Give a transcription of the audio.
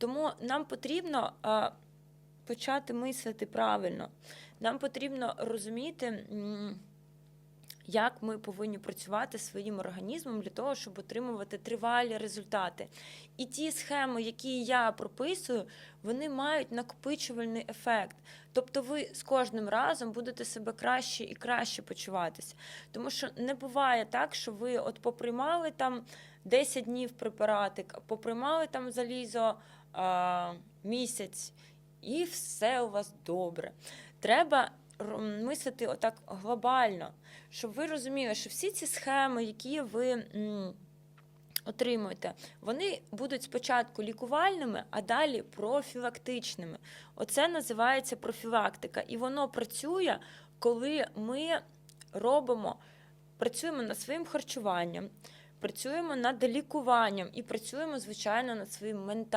Тому нам потрібно а, почати мислити правильно. Нам потрібно розуміти, як ми повинні працювати своїм організмом для того, щоб отримувати тривалі результати. І ті схеми, які я прописую, вони мають накопичувальний ефект. Тобто ви з кожним разом будете себе краще і краще почуватися. Тому що не буває так, що ви от поприймали там 10 днів препаратик, поприймали там залізо а, місяць, і все у вас добре. Треба мислити отак глобально, щоб ви розуміли, що всі ці схеми, які ви. Отримуєте, вони будуть спочатку лікувальними, а далі профілактичними. Оце називається профілактика. І воно працює, коли ми робимо, працюємо над своїм харчуванням, працюємо над лікуванням і працюємо, звичайно, над своїм ментальним.